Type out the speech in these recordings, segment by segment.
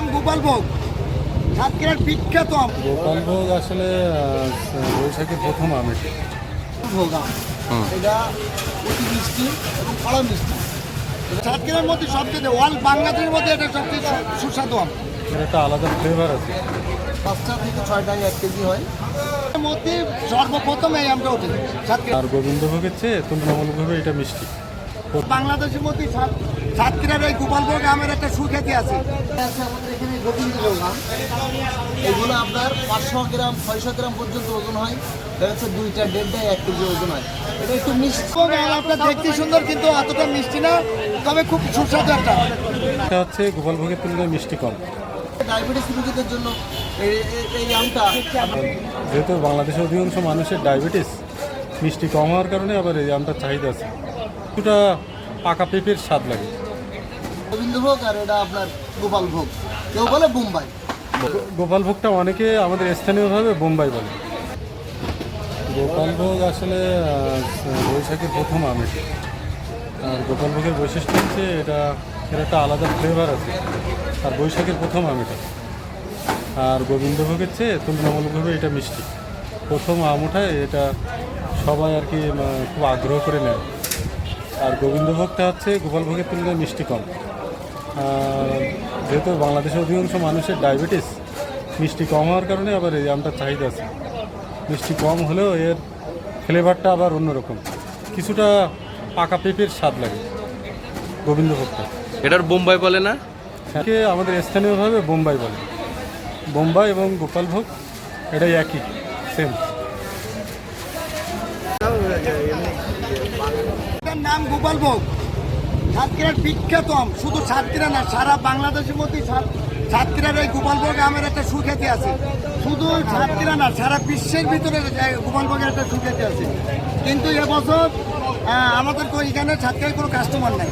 নাম গোপাল ভোগ। সাতক্ষীরার বিখ্যাত আম। গোপালভোগ আসলে বৈশাখের প্রথম আম ভোগ আম। এটা অতি মিষ্টি এবং কড়া মিষ্টি। সাতক্ষীরার মধ্যে সবচেয়ে অল বাংলাদেশের মধ্যে এটা সবচেয়ে সুস্বাদু আম। একটা আলাদা ফ্লেভার আছে। পাঁচটা থেকে ছয়টায় এক কেজি হয়। এর মধ্যে সর্বপ্রথম এই আমটা ওঠে। আর গোবিন্দভোগের চেয়ে তুলনামূলকভাবে এটা মিষ্টি। বাংলাদেশের মধ্যে সাতক্ষীরার এই গোপালভোগ আমের একটা সুখ্যাতি আছে। আমাদের এখানে এগুলো আপনার পাঁচশো গ্রাম ছয়শো গ্রাম পর্যন্ত ওজন হয়। দুইটা দেড়টায় এক কেজি ওজন হয়। এটা একটু মিষ্টি। আপনার দেখতে সুন্দর কিন্তু অতটা মিষ্টি না তবে খুব সুস্বাদু একটা। এটা হচ্ছে গোপালভোগের তুলনায় মিষ্টি কম। ডায়াবেটিস রোগীদের জন্য এই- আমটা যেহেতু বাংলাদেশের অধিকাংশ মানুষের ডায়াবেটিস মিষ্টি কম হওয়ার কারণে আবার এই আমটার চাহিদা আছে। কিছুটা পাকা পেঁপের স্বাদ লাগে। গোবিন্দভোগ আর এটা আপনার গোপাল ভোগ কেউ বলে বোম্বাই। গোপালভোগটা অনেকে আমাদের স্থানীয়ভাবে বোম্বাই বলে। গোপালভোগ আসলে বৈশাখের প্রথম আম এটা আর গোপালভোগের বৈশিষ্ট্য হচ্ছে এটা, এর একটা আলাদা ফ্লেভার আছে। আর বৈশাখের প্রথম আম আর গোবিন্দভোগের চেয়ে তুলনামূলকভাবে এটা মিষ্টি। প্রথম আম এটা সবাই আর কি খুব আগ্রহ করে নেয়। আর গোবিন্দভোগটা হচ্ছে গোপালভোগের তুলনায় মিষ্টি কম। যেহেতু বাংলাদেশের অধিকাংশ মানুষের ডায়াবেটিস মিষ্টি কম হওয়ার কারণে আবার এই আমটার চাহিদা আছে। মিষ্টি কম হলেও এর ফ্লেভারটা আবার অন্যরকম। কিছুটা পাকা পেঁপের স্বাদ লাগে। গোবিন্দভোগটা। এটার বোম্বাই বলে না? একে আমাদের স্থানীয়ভাবে বোম্বাই বলে। বোম্বাই এবং গোপালভোগ এটাই একই সেম নাম গোপাল ভোগ সাতক্ষীরার বিখ্যাত আম, শুধু সাতক্ষীরা না, সারা বাংলাদেশের মধ্যে সাত- সাতক্ষীরার এই গোপাল ভোগ আমের একটা সুখ্যাতি আছে। শুধু সাতক্ষীরা না, সারা বিশ্বের ভিতরে এই গোপাল ভোগের একটা সুখ্যাতি আছে। কিন্তু এবছর আমাদের এখানে সাতক্ষীরার কোনো কাস্টমার নাই।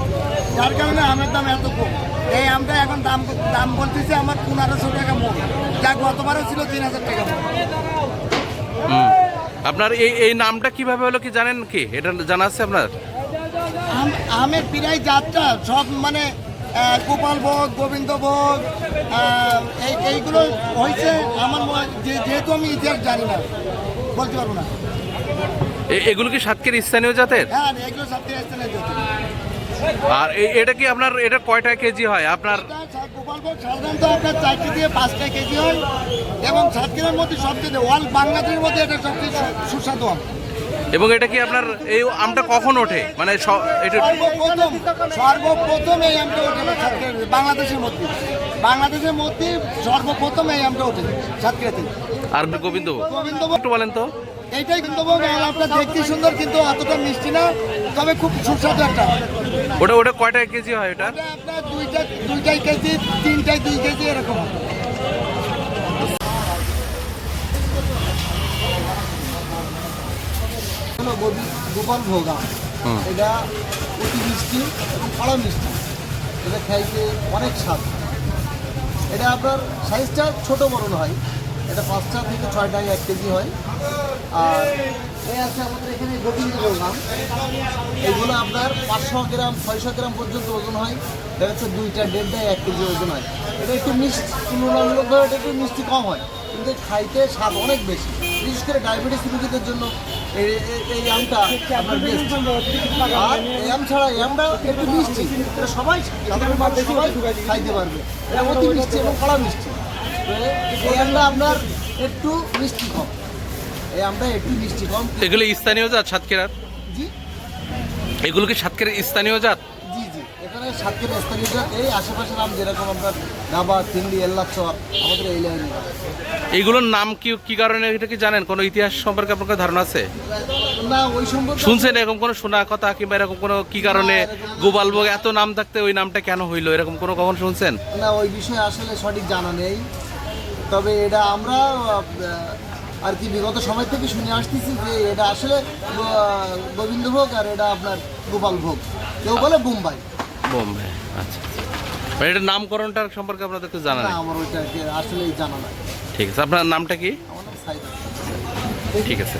যার কারণে আমের দাম এত কম। এই আমটা এখন দাম দাম বলতেছে আমার পনেরোশো টাকা মন যা গতবারও ছিল তিন হাজার টাকা আপনার এই এই নামটা কীভাবে হলো কি জানেন কি? এটা জানা আছে আপনার? আমের প্রায় যাত্রা সব মানে গোপাল ভোগ গোবিন্দ ভোগ এই এইগুলো হয়েছে আমার যে- যেহেতু আমি ইতিহাস জানি না বলতে পারব না। এগুলো কি সাতকের স্থানীয় জাতের? হ্যাঁ এগুলো সব থেকে আসছে না যেহেতু। আর এটা কি আপনার এটা কয়টা কেজি হয়? আপনার সাধারণত আপনার চারটে দিয়ে পাঁচটা কেজি হয়। এবং সাতক্ষীরার মধ্যে সবচেয়ে অল বাংলাদেশের মধ্যে এটা সবচেয়ে সুস্বাদু এবং এটা কি আপনার এই আমটা কখন ওঠে? মানে সর্বপ্রথম সর্বপ্রথম এই আমটা ওঠে বাংলাদেশের মধ্যে। বাংলাদেশের মধ্যে সর্বপ্রথম এই আমটা ওঠে সাতক্ষীরাতে আর গোবিন্দ গোবিন্দভোগ একটু বলেন তো। এইটাই কিন্তু আপনার দেখতে সুন্দর কিন্তু অতটা মিষ্টি না তবে খুব সুস্বাদু একটা ওটা ওটা কয়টা কেজি হয় এটা? আপনার দুইটা দুইটাই কেজি তিনটাই দুই কেজি এরকম হলো গোবি- গোপাল ভোগা এটা অতি মিষ্টি এবং কড়া মিষ্টি এটা খাইতে অনেক স্বাদ এটা আপনার সাইজটা ছোট বড় হয় এটা পাঁচটা থেকে ছয়টায় এক কেজি হয় আর এই আছে আমাদের এখানে গোবিন্দভোগ আম এগুলো আপনার পাঁচশো গ্রাম ছয়শো গ্রাম পর্যন্ত ওজন হয় দেখা যাচ্ছে দুইটা দেড়টায় এক কেজি ওজন হয় এটা একটু মিষ্টি তুলনামূলকভাবে এটা একটু মিষ্টি কম হয় কিন্তু খাইতে স্বাদ অনেক বেশি বিশেষ করে ডায়াবেটিস রোগীদের জন্য এই আমটা আপনার। আর ছাড়া আমটা একটু মিষ্টি। এটা সবাই সাধারণ মানুষ সবাই খাইতে পারবে। এটা অতি মিষ্টি এবং কড়া মিষ্টি। এই আমটা আপনার একটু মিষ্টি কম। এই আমটা একটু মিষ্টি কম। এগুলো স্থানীয় জাত সাতক্ষীরার? জি। এগুলো কি সাতক্ষীরার স্থানীয় জাত? এখানে সাতক্ষীরা স্থানীয় এই আশেপাশের নাম যেরকম আপনার ডাবা তিন্ডি এল্লাচর আমাদের এই লাইনে এগুলোর নাম কি কি কারণে এটা কি জানেন? কোনো ইতিহাস সম্পর্কে আপনার কোনো ধারণা আছে? না ওই সম্পর্কে শুনছেন এরকম কোনো শোনা কথা কিংবা এরকম কোনো কি কারণে গোপালভোগ এত নাম থাকতে ওই নামটা কেন হইল? এরকম কোনো কখন শুনছেন? না ওই বিষয়ে আসলে সঠিক জানা নেই। তবে এটা আমরা আর কি বিগত সময় থেকে শুনে আসতেছি যে এটা আসলে গোবিন্দভোগ আর এটা আপনার গোপাল ভোগ। কেউ বলে বোম্বাই। বোম্বে আচ্ছা আচ্ছা। মানে এটার নামকরণটার সম্পর্কে আপনাদের তো জানা নেই? আমার ওইটা আসলেই জানা নাই। ঠিক আছে আপনার নামটা কি? ঠিক আছে।